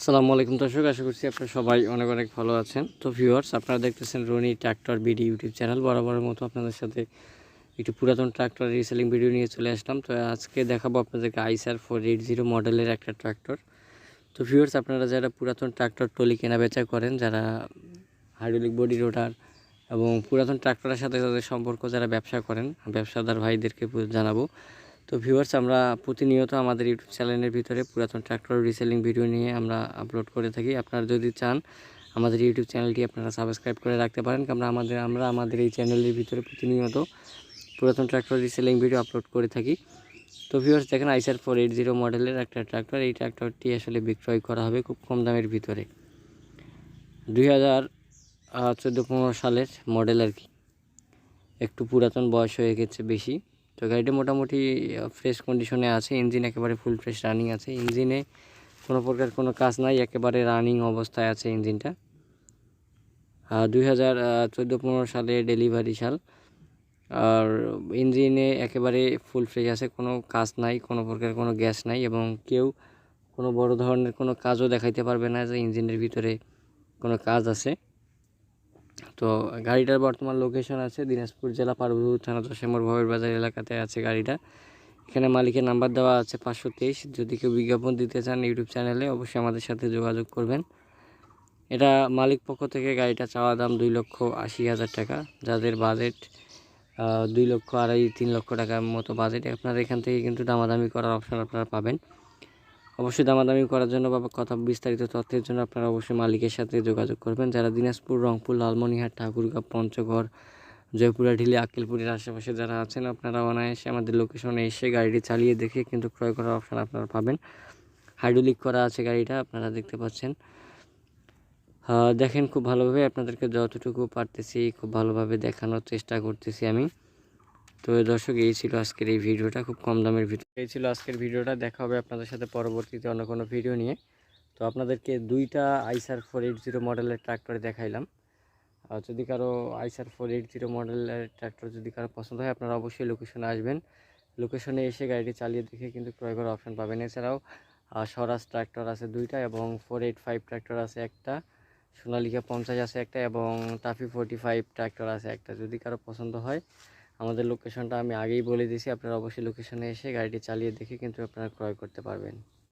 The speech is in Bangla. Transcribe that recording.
আসসালামু আলাইকুম দর্শক, আশা করছি আপনারা সবাই অনেক অনেক ভালো আছেন। তো ভিউয়ার্স আপনারা দেখতেছেন Rony tractor BD YouTube channel. বরাবরের মতো আপনাদের সাথে একটু পুরাতন ট্র্যাক্টর রিসেলিং ভিডিও নিয়ে চলে আসলাম। তো আজকে দেখাবো আপনাদেরকে আইসার ফোর এইট জিরো মডেলের একটা ট্র্যাক্টর তো ভিউয়ার্স আপনারা যারা পুরাতন ট্র্যাক্টর টলি কেনা বেচা করেন, যারা হাইড্রোলিক বডি রোটার এবং পুরাতন ট্র্যাক্টরের সাথে যাদের সম্পর্ক যারা ব্যবসা করেন, ব্যবসাদার ভাইদেরকে জানাব। তো ভিউয়ার্স আমরা প্রতিনিয়ত আমাদের ইউটিউব চ্যানেলের ভিতরে পুরাতন ট্র্যাক্টর রিসেলিং ভিডিও নিয়ে আমরা আপলোড করে থাকি। আপনারা যদি চান আমাদের ইউটিউব চ্যানেলটি আপনারা সাবস্ক্রাইব করে রাখতে পারেন, কারণ আমাদের, আমরা আমাদের এই চ্যানেলের ভিতরে প্রতিনিয়ত পুরাতন ট্র্যাক্টর রিসেলিং ভিডিও আপলোড করে থাকি। তো ভিউয়ার্স দেখেন আইসার ফোর এইট জিরো মডেলের একটা ট্র্যাক্টর এই ট্র্যাক্টরটি আসলে বিক্রয় করা হবে খুব কম দামের ভিতরে। দুই হাজার চোদ্দ পনেরো সালের মডেল আর কি। একটু পুরাতন বয়স হয়ে গেছে বেশি। তো গাড়িটা মোটামুটি ফ্রেশ কন্ডিশনে আছে ইঞ্জিন একেবারে ফুল ফ্রেশ রানিং আছে। ইঞ্জিনে কোনো প্রকার কোনো কাজ নাই, একেবারে রানিং অবস্থায় আছে ইঞ্জিনটা দুই হাজার চোদ্দ পনেরো সালে ডেলিভারি সাল। আর ইঞ্জিনে একেবারে ফুল ফ্রেশ আছে, কোনো কাজ নাই, কোনো প্রকার কোনো গ্যাস নাই, এবং কেউ কোনো বড় ধরনের কোনো কাজও দেখাইতে পারবে না যে ইঞ্জিনের ভিতরে কোনো কাজ আছে। তো গাড়িটার বর্তমান লোকেশন আছে দিনাজপুর জেলা পার্বতী থানা দশেমর ভবের বাজার এলাকাতে আছে গাড়িটা। এখানে মালিকের নাম্বার দেওয়া আছে পাঁচশো তেইশ। যদি কেউ বিজ্ঞাপন দিতে চান ইউটিউব চ্যানেলে অবশ্যই আমাদের সাথে যোগাযোগ করবেন। এটা মালিক পক্ষ থেকে গাড়িটা চাওয়া দাম দুই লক্ষ আশি হাজার টাকা। যাদের বাজেট দুই লক্ষ আড়াই, তিন লক্ষ টাকার মতো বাজেট আপনারা এখান থেকে কিন্তু দামাদামি করার অপশন আপনারা পাবেন। অবশ্যই দামাদামি করার জন্য বা কথা বিস্তারিত তথ্যের জন্য আপনারা অবশ্যই মালিকের সাথে যোগাযোগ করবেন। যারা দিনাজপুর, রংপুর লালমনিহাট ঠাকুরগাঁও, পঞ্চগড়, জয়পুরা, ঢিলি, আক্কেলপুরের আশেপাশে যারা আছেন, আপনারা অনায়াসে আমাদের লোকেশনে এসে গাড়িটি চালিয়ে দেখে কিন্তু ক্রয় করার অপশন আপনারা পাবেন। হাইড্রোলিক করা আছে গাড়িটা, আপনারা দেখতে পাচ্ছেন। দেখেন খুব ভালোভাবে আপনাদেরকে যতটুকু পারতেছি, খুব ভালোভাবে দেখানোর চেষ্টা করতেছি আমি। তো দর্শক, এই ছিল আজকের এই ভিডিওটা। খুব কম দামের ভিডিও। এই ছিল আজকের ভিডিওটা। দেখা হবে আপনাদের সাথে পরবর্তীতে অন্য কোনো ভিডিও নিয়ে। তো আপনাদেরকে দুইটা আইসার ফোর এইট জিরো মডেলের ট্র্যাক্টর দেখাইলাম। আর যদি কারও আইসার ফোর এইট জিরো মডেলের ট্র্যাক্টর যদি কারও পছন্দ হয়, আপনারা অবশ্যই লোকেশনে আসবেন। লোকেশনে এসে গাড়িটি চালিয়ে দেখে কিন্তু ক্রয় করার অপশান পাবেন। এছাড়াও স্বরাজ ট্র্যাক্টর আছে দুইটা এবং ফোর এইট ফাইভ ট্র্যাক্টর আছে একটা, সোনালিকা পঞ্চাশ আছে একটা এবং টাফি ফোরটি ফাইভ ট্র্যাক্টর আছে একটা। যদি কারও পছন্দ হয় আমাদের লোকেশনটা আমি আগেই বলে দিয়েছি, আপনারা অবশ্যই লোকেশনে এসে গাড়িটি চালিয়ে দেখে কিন্তু আপনারা ক্রয় করতে পারবেন।